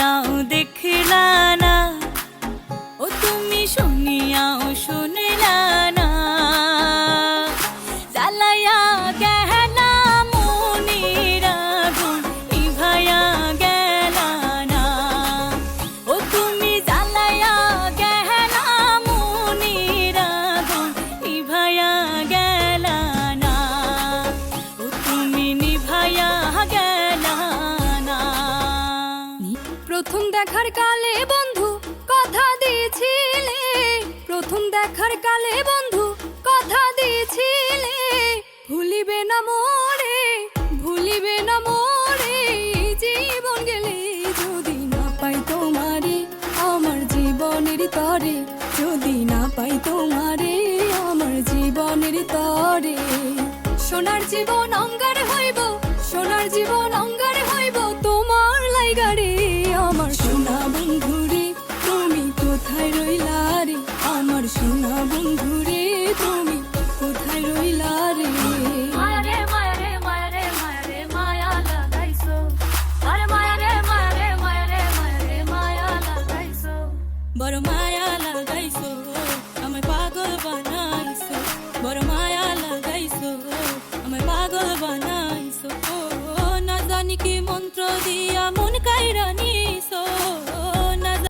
ফিরাও দেখলা না প্রথম দেখার কালে বন্ধু, কথা দিয়েছিলে। প্রথম দেখার কালে বন্ধু, কথা দিয়েছিলে। ভুলিবে না মোরে, ভুলিবে না মোরে। জীবন গেলে যদি না পাই তোমারে, আমার জীবনের তরে। যদি না পাই তোমারে, আমার জীবনের তরে। সোনার জীবন অঙ্গার হইব হইলা রে বড় মায়া লাগাইছো।